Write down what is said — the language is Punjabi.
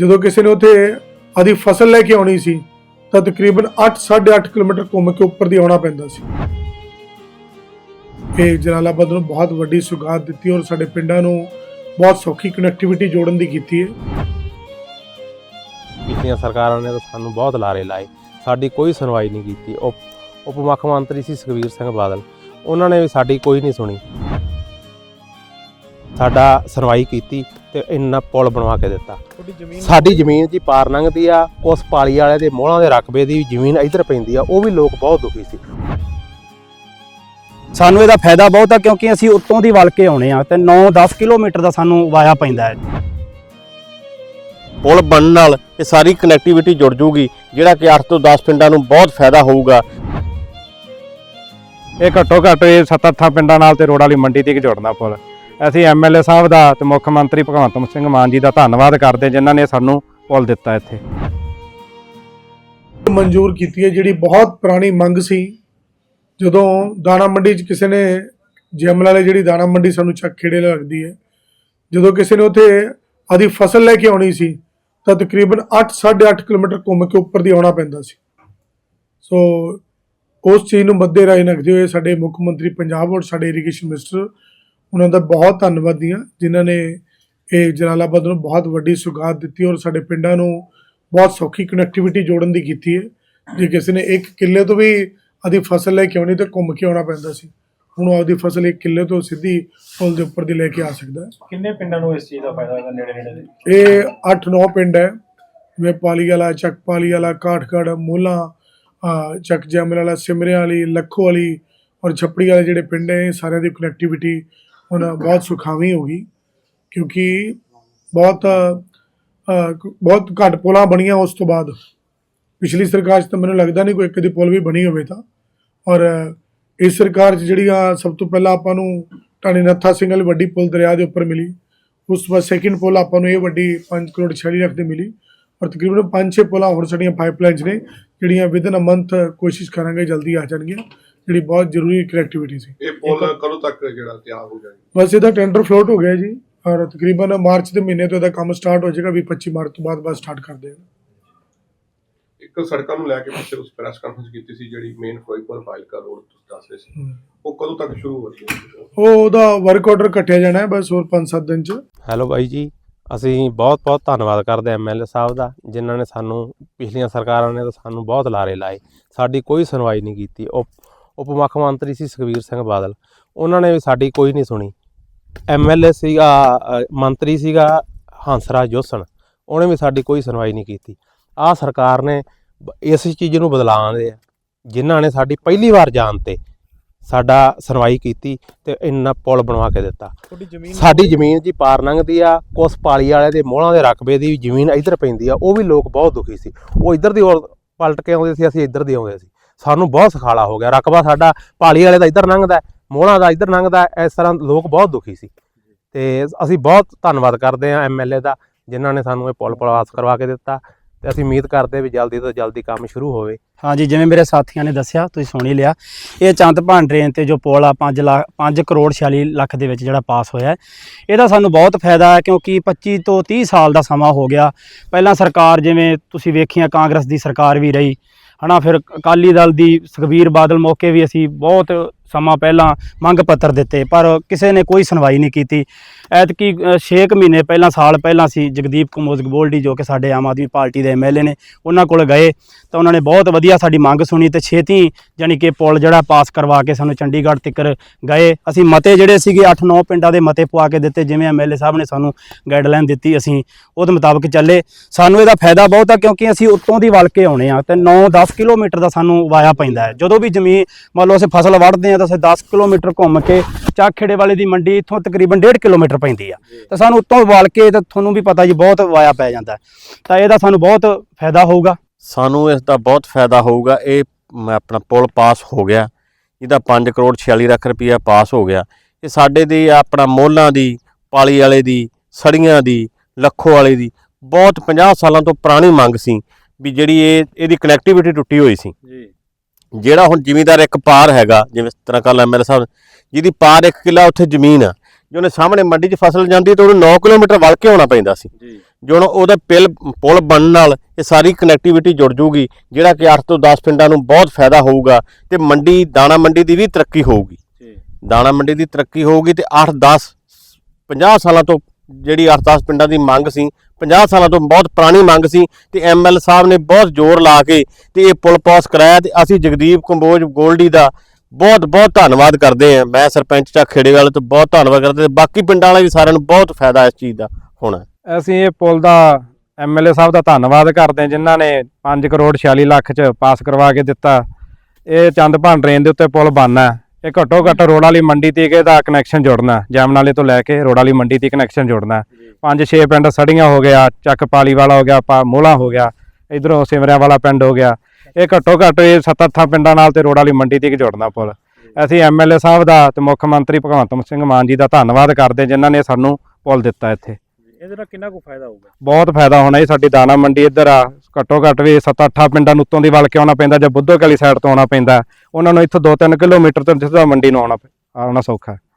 ਜਦੋਂ ਕਿਸੇ ਨੇ ਉੱਥੇ ਆਦੀ ਫਸਲ ਲੈ ਕੇ ਆਉਣੀ ਸੀ, ਤਾਂ ਤਕਰੀਬਨ 8 8.5 ਕਿਲੋਮੀਟਰ ਘੁੰਮ ਕੇ ਉੱਪਰ ਦੀ ਆਉਣਾ ਪੈਂਦਾ ਸੀ। ਇਹ ਜਲਾਲਾਬਾਦ ਨੂੰ ਬਹੁਤ ਵੱਡੀ ਸੁਗਾਤ ਦਿੱਤੀ ਔਰ ਸਾਡੇ ਪਿੰਡਾਂ ਨੂੰ ਬਹੁਤ ਸੌਖੀ ਕਨੈਕਟੀਵਿਟੀ ਜੋੜਨ ਦੀ ਕੀਤੀ ਹੈ। ਪਿਛਲੀਆਂ ਸਰਕਾਰਾਂ ਨੇ ਤਾਂ ਸਾਨੂੰ ਬਹੁਤ ਲਾਰੇ ਲਾਏ। ਸਾਡੀ ਕੋਈ ਸੁਣਵਾਈ ਨਹੀਂ ਕੀਤੀ। ਉਪ ਉਪ ਮੁੱਖ ਮੰਤਰੀ ਸੀ ਸੁਖਬੀਰ ਸਿੰਘ ਬਾਦਲ। ਉਹਨਾਂ ਨੇ ਵੀ ਸਾਡੀ ਕੋਈ ਨਹੀਂ ਸੁਣੀ। ਸਾਡਾ ਸੁਣਵਾਈ ਕੀਤੀ। ਤੇ ਇੰਨਾ ਪੁਲ ਬਣਵਾ ਕੇ ਦਿੱਤਾ। ਤੁਹਾਡੀ ਜ਼ਮੀਨ ਸਾਡੀ ਜ਼ਮੀਨ ਜੀ ਪਾਰ ਲੰਘਦੀ ਆ ਉਸ ਪਾਲੀ ਵਾਲੇ ਦੇ ਮੋਹਲਾਂ ਦੇ ਰਕਬੇ ਦੀ ਜ਼ਮੀਨ ਇੱਧਰ ਪੈਂਦੀ ਆ ਉਹ ਵੀ ਲੋਕ ਬਹੁਤ ਦੁਖੀ ਸੀ। ਸਾਨੂੰ ਇਹਦਾ ਫਾਇਦਾ ਬਹੁਤ ਆ ਕਿਉਂਕਿ ਅਸੀਂ ਉੱਤੋਂ ਦੀ ਵਲ ਕੇ ਆਉਣੇ ਆ ਤੇ 9-10 ਕਿਲੋਮੀਟਰ ਦਾ ਸਾਨੂੰ ਵਾਇਆ ਪੈਂਦਾ ਹੈ। ਪੁਲ ਬਣਨ ਨਾਲ ਇਹ ਸਾਰੀ ਕਨੈਕਟੀਵਿਟੀ ਜੁੜ ਜੂਗੀ ਜਿਹੜਾ ਕਿ 8 ਤੋਂ 10 ਪਿੰਡਾਂ ਨੂੰ ਬਹੁਤ ਫਾਇਦਾ ਹੋਊਗਾ। ਇਹ ਘੱਟੋ ਘੱਟ ਇਹ 7-8 ਪਿੰਡਾਂ ਨਾਲ ਤੇ ਰੋਡ ਵਾਲੀ ਮੰਡੀ ਤੱਕ ਜੋੜਨਾ ਪੁੱਲ। ਅਸੀਂ ਐਮਐਲਏ ਸਾਹਿਬ ਦਾ ਤੇ ਮੁੱਖ ਮੰਤਰੀ ਭਗਵੰਤ ਸਿੰਘ ਮਾਨ ਜੀ ਦਾ ਧੰਨਵਾਦ ਕਰਦੇ ਜਿਨ੍ਹਾਂ ਨੇ ਸਾਨੂੰ ਪੁੱਲ ਦਿੱਤਾ ਇੱਥੇ। ਮਨਜ਼ੂਰ ਕੀਤੀ ਹੈ, ਜਿਹੜੀ ਬਹੁਤ ਪੁਰਾਣੀ ਮੰਗ ਸੀ। ਜਦੋਂ ਦਾਣਾ ਮੰਡੀ 'ਚ ਕਿਸੇ ਨੇ, ਜੈਮਲ ਵਾਲੇ ਜਿਹੜੀ ਦਾਣਾ ਮੰਡੀ ਸਾਨੂੰ ਚੱਕ ਖੇੜੇ ਲੱਗਦੀ ਹੈ, ਜਦੋਂ ਕਿਸੇ ਨੇ ਉੱਥੇ ਆਦੀ ਫਸਲ ਲੈ ਕੇ ਆਉਣੀ ਸੀ, ਤਾਂ ਤਕਰੀਬਨ 8 8.5 ਕਿਲੋਮੀਟਰ ਘੁੰਮ ਕੇ ਉੱਪਰ ਦੀ ਆਉਣਾ ਪੈਂਦਾ ਸੀ। ਸੋ, ਉਸ ਚੀਜ਼ ਨੂੰ ਮੱਦੇ ਰਾਏ ਰੱਖਦੇ ਹੋਏ ਸਾਡੇ ਮੁੱਖ ਮੰਤਰੀ ਪੰਜਾਬ ਔਰ ਸਾਡੇ ਇਰੀਗੇਸ਼ਨ ਮਿਨਿਸਟਰ ਉਹਨਾਂ ਦਾ ਬਹੁਤ ਧੰਨਵਾਦੀ ਹਾਂ ਜਿਨ੍ਹਾਂ ਨੇ ਇਹ ਜਲਾਲਾਬਾਦ ਨੂੰ ਬਹੁਤ ਵੱਡੀ ਸੁਗਾਤ ਦਿੱਤੀ ਔਰ ਸਾਡੇ ਪਿੰਡਾਂ ਨੂੰ ਬਹੁਤ ਸੌਖੀ ਕਨੈਕਟੀਵਿਟੀ ਜੋੜਨ ਦੀ ਕੀਤੀ ਹੈ। ਜੇ ਕਿਸੇ ਨੇ ਇੱਕ ਕਿੱਲੇ ਤੋਂ ਵੀ ਆਦੀ ਫਸਲ ਲੈ ਕੇ ਆਉਣੀ ਤਾਂ ਘੁੰਮ ਕੇ ਆਉਣਾ ਪੈਂਦਾ ਸੀ। ਹੁਣ ਉਹ ਆਪਦੀ ਫਸਲ ਇੱਕ ਕਿੱਲੇ ਤੋਂ ਸਿੱਧੀ ਪੁਲ ਦੇ ਉੱਪਰ ਦੀ ਲੈ ਕੇ ਆ ਸਕਦਾ ਹੈ। ਕਿੰਨੇ ਪਿੰਡਾਂ ਨੂੰ ਇਸ ਚੀਜ਼ ਦਾ ਫਾਇਦਾ ਹੋਗਾ ਨੇੜੇ ਨੇੜੇ ਦੇ? ਇਹ 8-9 ਪਿੰਡ ਹੈ। ਜਿਵੇਂ ਪਾਲੀ ਵਾਲਾ ਚੱਕ ਪਾਲੀ ਵਾਲਾ ਕਾਠਗੜ ਮੋਲਾ ਚੱਕ ਜੈਮਲ ਵਾਲਾ ਸਿਮਰਿਆਂ ਵਾਲੀ ਲੱਖੋ ਵਾਲੀ ਔਰ ਛੱਪੜੀ ਵਾਲੇ ਜਿਹੜੇ ਪਿੰਡ ਹੈ ਸਾਰਿਆਂ ਦੀ ਕਨੈਕਟੀਵਿਟੀ ਹੁਣ ਬਹੁਤ ਸੁਖਾਵੀਂ ਹੋ ਗਈ, ਕਿਉਂਕਿ ਬਹੁਤ ਬਹੁਤ ਘੱਟ ਪੁਲਾਂ ਬਣੀਆਂ ਉਸ ਤੋਂ ਬਾਅਦ। ਪਿਛਲੀ ਸਰਕਾਰ 'ਚ ਤਾਂ ਮੈਨੂੰ ਲੱਗਦਾ ਨਹੀਂ ਕੋਈ ਇੱਕ ਦੀ ਪੁਲ ਵੀ ਬਣੀ ਹੋਵੇ ਤਾਂ। ਔਰ ਇਸ ਸਰਕਾਰ 'ਚ ਜਿਹੜੀਆਂ ਸਭ ਤੋਂ ਪਹਿਲਾਂ ਆਪਾਂ ਨੂੰ ਟਾਣੀ ਨੱਥਾ ਸਿੰਘ ਵੱਡੀ ਪੁਲ ਦਰਿਆ ਦੇ ਉੱਪਰ ਮਿਲੀ, ਉਸ ਤੋਂ ਬਾਅਦ ਸੈਕਿੰਡ ਪੁਲ ਆਪਾਂ ਨੂੰ ਇਹ ਵੱਡੀ 5 ਕਰੋੜ 46 ਲੱਖ ਦੀ ਮਿਲੀ। ਔਰ ਤਕਰੀਬਨ 5-6 ਪੁਲਾਂ ਹੋਰ ਸਾਡੀਆਂ ਪਾਈਪਲਾਈਨਸ ਨੇ, ਜਿਹੜੀਆਂ ਵਿਦਨ ਅ ਮੰਥ ਕੋਸ਼ਿਸ਼ ਕਰਾਂਗੇ ਜਲਦੀ ਆ ਜਾਣਗੀਆਂ। ਜਿਹੜੀ ਬਹੁਤ ਜ਼ਰੂਰੀ ਕਨੈਕਟੀਵਿਟੀ ਸੀ। ਇਹ ਪੁਲ ਕਦੋਂ ਤੱਕ ਜਿਹੜਾ ਤਿਆਰ ਹੋ ਜਾਏਗਾ? ਬਸ ਇਹਦਾ ਟੈਂਡਰ ਫਲੋਟ ਹੋ ਗਿਆ ਜੀ ਔਰ ਤਕਰੀਬਨ ਮਾਰਚ ਦੇ ਮਹੀਨੇ ਤੋਂ ਇਹਦਾ ਕੰਮ ਸਟਾਰਟ ਹੋ ਜਾਏਗਾ ਵੀ 25 ਮਾਰਚ ਤੋਂ ਬਾਅਦ ਬਸ ਸਟਾਰਟ ਕਰ ਦੇਗਾ ਇੱਕ ਸੜਕਾਂ ਨੂੰ ਲੈ ਕੇ ਪਿੱਛੇ ਉਸ ਪ੍ਰੈਸ ਕਾਨਫਰੰਸ ਕੀਤੀ ਸੀ ਜਿਹੜੀ ਮੇਨ ਫਿਰੋਜ਼ਪੁਰ ਫਾਈਲਕਾ ਰੋਡ ਤੁਸੀਂ ਦੱਸ ਰਹੇ ਸੀ। ਉਹ ਕਦੋਂ ਤੱਕ ਸ਼ੁਰੂ ਹੋ ਹੈ? ਉਹ ਉਹਦਾ ਵਰਕ ਆਰਡਰ ਕੱਟਿਆ ਜਾਣਾ ਹੈ ਬਸ ਹੋਰ 5-7 ਦਿਨ ਚ। ਹੈਲੋ ਬਾਈ ਜੀ ਅਸੀਂ ਬਹੁਤ ਬਹੁਤ ਧੰਨਵਾਦ ਕਰਦੇ ਐਮਐਲਏ ਸਾਹਿਬ ਦਾ ਜਿਨ੍ਹਾਂ ਨੇ ਸਾਨੂੰ ਪਿਛਲੀਆਂ ਸਰਕਾਰਾਂ ਨੇ ਤਾਂ ਸਾਨੂੰ ਬਹੁਤ ਲਾਰੇ ਲਾਏ। ਸਾਡੀ ਕੋਈ ਸੁਣਵਾਈ ਨਹੀਂ ਕੀਤੀ। ਉਪ ਉਪ ਮੁੱਖ ਮੰਤਰੀ ਸੀ ਸੁਖਬੀਰ ਸਿੰਘ ਬਾਦਲ। ਉਹਨਾਂ ਨੇ ਵੀ ਸਾਡੀ ਕੋਈ ਨਹੀਂ ਸੁਣੀ। ਐਮਐਲਏ ਸੀਗਾ ਮੰਤਰੀ ਸੀਗਾ ਹੰਸਰਾਜ ਜੋਸਣ ਉਹਨੇ ਵੀ ਸਾਡੀ ਕੋਈ ਸੁਣਵਾਈ ਨਹੀਂ ਕੀਤੀ। ਆਹ ਸਰਕਾਰ ਨੇ ਇਸ ਚੀਜ਼ ਨੂੰ ਬਦਲਾਉਂਦੇ ਆ। ਜਿਨ੍ਹਾਂ ਨੇ ਸਾਡੀ ਪਹਿਲੀ ਵਾਰ ਜਾਣ ਤੇ ਸਾਡਾ ਸੁਣਵਾਈ ਕੀਤੀ ਤੇ ਇੰਨਾ ਪੁਲ ਬਣਵਾ ਕੇ ਦਿੱਤਾ। ਸਾਡੀ ਜ਼ਮੀਨ ਜੀ ਪਾਰ ਲੰਘਦੀ ਆ ਕੁਸ ਪਾਲੀ ਵਾਲੇ ਦੇ ਮੋਹਲਾਂ ਦੇ ਰਕਬੇ ਦੀ ਜ਼ਮੀਨ ਇੱਧਰ ਪੈਂਦੀ ਆ ਉਹ ਵੀ ਲੋਕ ਬਹੁਤ ਦੁਖੀ ਸੀ। ਉਹ ਇੱਧਰ ਦੀ ਔਰ ਪਲਟ ਕੇ ਆਉਂਦੇ ਸੀ ਅਸੀਂ ਇੱਧਰ ਦੀ ਆਉਂਦੇ ਸੀ। ਸਾਨੂੰ ਬਹੁਤ ਸਖਾਲਾ ਹੋ ਗਿਆ। ਰਕਬਾ ਸਾਡਾ ਪਾਲੀ ਵਾਲੇ ਦਾ ਇੱਧਰ ਲੰਘਦਾ ਹੈ, ਦਾ ਇੱਧਰ ਲੰਘਦਾ ਇਸ ਤਰ੍ਹਾਂ ਲੋਕ ਬਹੁਤ ਦੁਖੀ ਸੀ। ਤੇ ਅਸੀਂ ਬਹੁਤ ਧੰਨਵਾਦ ਕਰਦੇ ਆ ਐਮਐਲਏ ਦਾ ਜਿਨ੍ਹਾਂ ਨੇ ਸਾਨੂੰ ਇਹ ਪੁਲ ਪਲਾਸ ਕਰਵਾ ਕੇ ਦਿੱਤਾ। ਤੇ ਅਸੀਂ ਉਮੀਦ ਕਰਦੇ ਵੀ ਜਲਦੀ ਤੋਂ ਜਲਦੀ ਕੰਮ ਸ਼ੁਰੂ ਹੋਵੇ। ਹਾਂਜੀ ਜਿਵੇਂ ਮੇਰੇ ਸਾਥੀਆਂ ਨੇ ਦੱਸਿਆ ਤੁਸੀਂ ਸੁਣ ਹੀ ਲਿਆ। ਇਹ ਚੰਦਪਾਨ ਟ੍ਰੇਨ ਤੇ ਜੋ ਪੁਲ ਆ 5 ਲੱਖ 5 ਕਰੋੜ 46 ਲੱਖ ਦੇ ਵਿੱਚ ਜਿਹੜਾ ਪਾਸ ਹੋਇਆ ਇਹਦਾ ਸਾਨੂੰ ਬਹੁਤ ਫਾਇਦਾ ਹੈ ਕਿਉਂਕਿ 25 ਤੋਂ 30 ਸਾਲ ਦਾ ਸਮਾਂ ਹੋ ਗਿਆ। ਪਹਿਲਾਂ ਸਰਕਾਰ ਜਿਵੇਂ ਤੁਸੀਂ ਵੇਖੀਆਂ ਕਾਂਗਰਸ ਦੀ ਸਰਕਾਰ ਵੀ ਰਹੀ। ਹਨਾ ਫਿਰ ਅਕਾਲੀ ਦਲ ਦੀ ਸੁਖਬੀਰ ਬਾਦਲ ਮੌਕੇ ਵੀ ਅਸੀਂ ਬਹੁਤ ਸਮਾਂ ਪਹਿਲਾਂ ਮੰਗ ਪੱਤਰ ਦਿੱਤੇ, ਪਰ ਕਿਸੇ ਨੇ ਕੋਈ ਸੁਣਵਾਈ ਨਹੀਂ ਕੀਤੀ। ਐਤਕੀ 6 ਮਹੀਨੇ ਪਹਿਲਾਂ, ਸਾਲ ਪਹਿਲਾਂ ਸੀ ਜਗਦੀਪ ਕਮੋਜ਼ ਗੋਲਡੀ ਜੋ ਕਿ ਸਾਡੇ ਆਮ ਆਦਮੀ ਪਾਰਟੀ ਦੇ ਐਮਐਲਏ ਨੇ, ਉਹਨਾਂ ਕੋਲ ਗਏ। ਤਾਂ ਉਹਨਾਂ ਨੇ ਬਹੁਤ ਵਧੀਆ ਸਾਡੀ ਮੰਗ ਸੁਣੀ ਤੇ ਛੇਤੀ ਜਾਨੀ ਕਿ ਪੁਲ ਜਿਹੜਾ ਪਾਸ ਕਰਵਾ ਕੇ ਸਾਨੂੰ ਚੰਡੀਗੜ੍ਹ ਤੱਕ ਗਏ। ਅਸੀਂ ਮਤੇ ਜਿਹੜੇ ਸੀਗੇ 8-9 ਪਿੰਡਾਂ ਦੇ ਮਤੇ ਪਵਾ ਕੇ ਦਿੱਤੇ, ਜਿਵੇਂ ਐਮਐਲਏ ਸਾਹਿਬ ਨੇ ਸਾਨੂੰ ਗਾਈਡਲਾਈਨ ਦਿੱਤੀ, ਅਸੀਂ ਉਹਦੇ ਮੁਤਾਬਕ ਚੱਲੇ। ਸਾਨੂੰ ਇਹਦਾ ਫਾਇਦਾ ਬਹੁਤ ਆ, ਕਿਉਂਕਿ ਅਸੀਂ ਉੱਤੋਂ ਦੀ ਵਲ ਕੇ ਆਉਣੇ ਆ ਤੇ 9-10 ਕਿਲੋਮੀਟਰ ਦਾ ਸਾਨੂੰ ਵਾਇਆ ਪੈਂਦਾ ਹੈ। ਜਦੋਂ ਵੀ ਜ਼ਮੀਨ, ਮੰਨ ਲਓ ਅਸੀਂ ਫਸਲ ਵੱਢਦੇ ਆ ਤਾਂ ਅਸੀਂ 10 ਕਿਲੋਮੀਟਰ ਘੁੰਮ ਕੇ ਚਾਖੇੜੇ ਵਾਲੇ ਦੀ ਮੰਡੀ ਇੱਥੋਂ ਤਕਰੀਬਨ 1.5 ਕਿਲੋਮੀਟਰ ਪੈਂਦੀ ਆ। ਤਾਂ ਸਾਨੂੰ ਉੱਤੋਂ ਵਲ ਕੇ ਤਾਂ ਤੁਹਾਨੂੰ ਵੀ ਪਤਾ ਜੀ ਬਹੁਤ ਵਾਇਆ ਪੈ ਜਾਂਦਾ। ਤਾਂ ਇਹਦਾ ਸਾਨੂੰ ਬਹੁਤ ਫਾਇਦਾ ਹੋਊਗਾ। ਸਾਨੂੰ ਇਸ ਦਾ ਬਹੁਤ ਫਾਇਦਾ ਹੋਊਗਾ। ਇਹ ਆਪਣਾ ਪੁਲ ਪਾਸ ਹੋ ਗਿਆ। ਇਹਦਾ 5 ਕਰੋੜ 46 ਲੱਖ ਰੁਪਈਆ ਪਾਸ ਹੋ ਗਿਆ। ਇਹ ਸਾਡੇ ਦੀ ਆਪਣਾ ਮੋਹਲਾਂ ਦੀ ਪਾਲੀ ਵਾਲੇ ਦੀ ਸੜੀਆਂ ਦੀ ਲੱਖੋ ਵਾਲੇ ਦੀ ਬਹੁਤ 50 ਸਾਲਾਂ ਤੋਂ ਪੁਰਾਣੀ ਮੰਗ ਸੀ ਵੀ ਜਿਹੜੀ ਇਹ ਇਹਦੀ ਕਨੈਕਟੀਵਿਟੀ ਟੁੱਟੀ ਹੋਈ ਸੀ। ਜਿਹੜਾ ਹੁਣ ਜ਼ਿਮੀਂਦਾਰ ਇੱਕ ਪਾਰ ਹੈਗਾ ਜਿਵੇਂ ਇਸ ਤਰ੍ਹਾਂ ਕੱਲ ਐਮਐਲਏ ਸਾਹਿਬ ਜਿਹਦੀ ਪਾਰ ਇੱਕ ਕਿੱਲਾ ਉੱਥੇ ਜ਼ਮੀਨ ਆ ਜੇ ਉਹਨੇ ਸਾਹਮਣੇ ਮੰਡੀ 'ਚ ਫਸਲ ਜਾਂਦੀ ਤਾਂ ਉਹਨੂੰ 9 ਕਿਲੋਮੀਟਰ ਵਲ ਕੇ ਆਉਣਾ ਪੈਂਦਾ ਸੀ। ਜੀ। ਜੋ ਉਹਦਾ ਪਿਲ ਪੁਲ ਬਣਨ ਨਾਲ ਇਹ ਸਾਰੀ ਕਨੈਕਟੀਵਿਟੀ ਜੁੜ ਜੂਗੀ ਜਿਹੜਾ ਕਿ 8 ਤੋਂ 10 ਪਿੰਡਾਂ ਨੂੰ ਬਹੁਤ ਫਾਇਦਾ ਹੋਊਗਾ ਤੇ ਮੰਡੀ ਦਾਣਾ ਮੰਡੀ ਦੀ ਵੀ ਤਰੱਕੀ ਹੋਊਗੀ। ਦਾਣਾ ਮੰਡੀ ਦੀ ਤਰੱਕੀ ਹੋਊਗੀ ਤੇ 8 10 50 ਸਾਲਾਂ ਤੋਂ ਜਿਹੜੀ 8 10 ਪਿੰਡਾਂ ਦੀ ਮੰਗ ਸੀ 50 ਸਾਲਾਂ ਤੋਂ ਬਹੁਤ ਪੁਰਾਣੀ ਮੰਗ ਸੀ ਤੇ ਐਮਐਲ ਸਾਹਿਬ ਨੇ ਬਹੁਤ ਜ਼ੋਰ ਲਾ ਕੇ ਤੇ ਇਹ ਪੁਲ ਪਾਸ ਕਰਾਇਆ ਤੇ ਅਸੀਂ ਜਗਦੀਪ ਕੰਬੋਜ ਗੋਲਡੀ ਦਾ ਬਹੁਤ ਬਹੁਤ ਧੰਨਵਾਦ ਕਰਦੇ ਹਾਂ। ਮੈਂ ਸਰਪੰਚ ਚੱਕ ਖੇੜੇਵਾਲ ਤੋਂ ਬਹੁਤ ਧੰਨਵਾਦ ਕਰਦੇ ਤੇ ਬਾਕੀ ਪਿੰਡਾਂ ਵਾਲੇ ਵੀ ਸਾਰਿਆਂ ਨੂੰ ਬਹੁਤ ਫਾਇਦਾ ਇਸ ਚੀਜ਼ ਦਾ ਹੋਣਾ। ਅਸੀਂ ਇਹ ਪੁਲ ਦਾ ਐਮਐਲਏ ਸਾਹਿਬ ਦਾ ਧੰਨਵਾਦ ਕਰਦੇ ਹਾਂ, ਜਿਨ੍ਹਾਂ ਨੇ 5 ਕਰੋੜ 46 ਲੱਖ ਚ ਪਾਸ ਕਰਵਾ ਕੇ ਦਿੱਤਾ। ਇਹ ਚੰਦ ਭਾਨ ਟ੍ਰੇਨ ਦੇ ਉੱਤੇ ਪੁਲ ਬਣਨਾ ਇਹ ਘੱਟੋ ਘੱਟ ਰੋਡ ਵਾਲੀ ਮੰਡੀ 'ਤੇ ਇਹਦਾ ਕਨੈਕਸ਼ਨ ਜੋੜਨਾ ਜੈਮਨਾਲੇ ਤੋਂ ਲੈ ਕੇ ਰੋਡ ਵਾਲੀ ਮੰਡੀ 'ਤੇ ਕਨੈਕਸ਼ਨ ਜੋੜਨਾ ਪੰਜ ਛੇ ਪਿੰਡ ਸੜੀਆਂ ਹੋ ਗਿਆ ਚੱਕ ਪਾਲੀ ਵਾਲਾ ਹੋ ਗਿਆ ਮੋਲਾ ਹੋ ਗਿਆ ਇਧਰੋਂ ਸਿਮਰਿਆਂ ਵਾਲਾ ਪਿੰਡ ਹੋ ਗਿਆ। ਇਹ ਘੱਟੋ ਘੱਟ ਇਹ ਸੱਤ ਅੱਠਾਂ ਪਿੰਡਾਂ ਨਾਲ ਤੇ ਰੋਡ ਵਾਲੀ ਮੰਡੀ ਤੀਕ ਜੋੜਨਾ ਪੁਲ। ਅਸੀਂ ਐਮਐਲਏ ਸਾਹਿਬ ਦਾ ਤੇ ਮੁੱਖ ਮੰਤਰੀ ਭਗਵੰਤ ਸਿੰਘ ਮਾਨ ਜੀ ਦਾ ਧੰਨਵਾਦ ਕਰਦੇ ਜਿਨ੍ਹਾਂ ਨੇ ਸਾਨੂੰ ਪੁਲ ਦਿੱਤਾ ਇੱਥੇ। ਇਹਦੇ ਨਾਲ ਕਿੰਨਾ ਕੁ ਫਾਇਦਾ ਹੋਊਗਾ? ਬਹੁਤ ਫਾਇਦਾ ਹੋਣਾ ਜੀ ਸਾਡੀ ਦਾਣਾ ਮੰਡੀ ਇੱਧਰ ਆ। ਘੱਟੋ ਘੱਟ ਵੀ 7-8 ਪਿੰਡਾਂ ਨੂੰ ਉੱਤੋਂ ਦੀ ਵੱਲ ਕੇ ਆਉਣਾ ਪੈਂਦਾ ਜਾਂ ਬੁੱਧੋ ਕਲੀ ਸਾਈਡ ਤੋਂ ਆਉਣਾ ਪੈਂਦਾ। ਉਹਨਾਂ ਨੂੰ ਇੱਥੋਂ 2-3 ਕਿਲੋਮੀਟਰ ਤੋਂ ਸਿੱਧਾ ਮੰਡੀ ਨੂੰ ਆਉਣਾ ਆਉਣਾ ਸੌਖਾ।